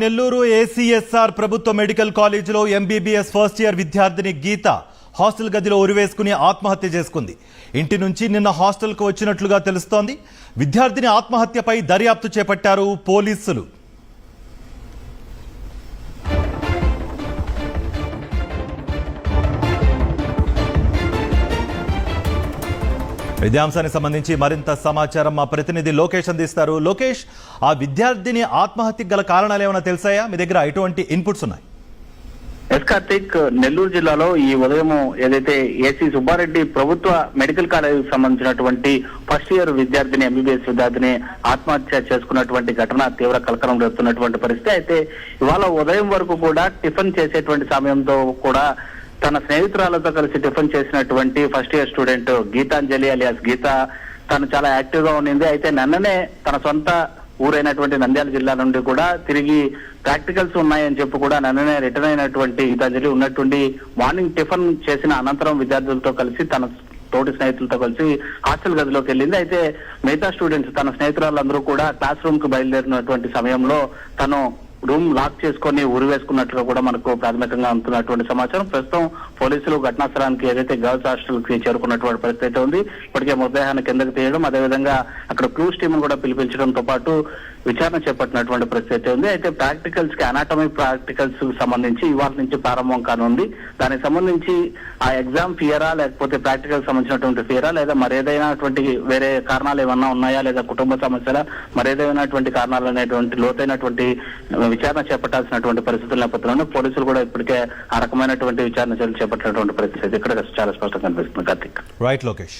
Nellore ACSR ప్రభుత్వ medical కాలేజీలో MBBS first year విద్యార్థిని గీత హాస్టల్ గదిలో ఉరివేసుకుని ఆత్మహత్య చేసుకుంది. ఇంటి నుంచి నిన్న హాస్టల్కు వచ్చినట్లుగా తెలుస్తోంది. విద్యార్థిని ఆత్మహత్యపై దర్యాప్తు చేపట్టారు పోలీసులు. విద్యాంశానికి సంబంధించి మరింత సమాచారం మా ప్రతినిధి లోకేష్ అందిస్తారు. లోకేష్ ఆ విద్యార్థిని ఆత్మహత్యకు గల కారణాలు ఏమైనా తెలుసాయా? మీ దగ్గర ఎటువంటి ఇన్పుట్స్ ఉన్నాయి? ఎస్ కార్తిక్ నెల్లూరు జిల్లాలో ఈ ఉదయం ఏదైతే ఏసీ సుబ్బారెడ్డి ప్రభుత్వ మెడికల్ కాలేజీకి సంబంధించినటువంటి ఫస్ట్ ఇయర్ విద్యార్థిని ఎంబీబీఎస్ విద్యార్థిని ఆత్మహత్య చేసుకున్నటువంటి ఘటన తీవ్ర కలకలం రేపుతున్నటువంటి పరిస్థితి. అయితే ఇవాళ ఉదయం వరకు కూడా టిఫిన్ చేసేటువంటి సమయంతో కూడా తన స్నేహితురాలతో కలిసి టిఫిన్ చేసినటువంటి first year student Geetanjali alias. Geeta తను చాలా యాక్టివ్గా ఉండింది. అయితే నిన్ననే తన సొంత ఊరైనటువంటి నంద్యాల జిల్లా నుండి కూడా తిరిగి ప్రాక్టికల్స్ ఉన్నాయని చెప్పి కూడా నన్ననే రిటర్న్ అయినటువంటి గీతాంజలి ఉన్నటువంటి మార్నింగ్ టిఫిన్ చేసిన అనంతరం విద్యార్థులతో కలిసి తన తోటి స్నేహితులతో కలిసి హాస్టల్ గదిలోకి వెళ్ళింది. అయితే మిగతా స్టూడెంట్స్ తన స్నేహితురాలందరూ కూడా క్లాస్ రూమ్కు బయలుదేరినటువంటి సమయంలో తను రూమ్ లాక్ చేసుకొని ఉరి వేసుకున్నట్లుగా కూడా మనకు ప్రాథమికంగా అందుతున్నటువంటి సమాచారం. ప్రస్తుతం పోలీసులు ఘటనా స్థలానికి ఏదైతే గర్ల్స్ హాస్టల్కి చేరుకున్నటువంటి పరిస్థితి అయితే ఉంది ఇప్పటికే మృతదేహాన్ని కిందకి తీయడం అదేవిధంగా అక్కడ క్రూస్ టీమ్ కూడా పిలిపించడంతో పాటు విచారణ చేపట్టినటువంటి పరిస్థితి ఉంది. అయితే ప్రాక్టికల్స్కి అనాటమీ ప్రాక్టికల్స్కి సంబంధించి ఇవాళ నుంచి ప్రారంభం కానుంది. దానికి సంబంధించి ఆ ఎగ్జామ్ ఫియరా లేకపోతే ప్రాక్టికల్ సంబంధించినటువంటి ఫియరా లేదా మరేదైనటువంటి వేరే కారణాలు ఏమన్నా ఉన్నాయా లేదా కుటుంబ సమస్యల మరేదైనటువంటి కారణాలు అనేటువంటి లోతైనటువంటి విచారణ చేపట్టాల్సినటువంటి పరిస్థితుల నేపథ్యంలో పోలీసులు కూడా ఇప్పటికే ఆ రకమైనటువంటి విచారణ చర్యలు చేపట్టినటువంటి పరిస్థితి. ఇక్కడ చాలా స్పష్టంగా కనిపిస్తుంది. కార్తిక్. రైట్ లోకేష్.